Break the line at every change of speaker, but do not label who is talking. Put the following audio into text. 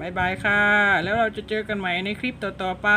บายบายค่ะ แล้วเราจะเจอกันใหม่ในคลิปต่อๆไป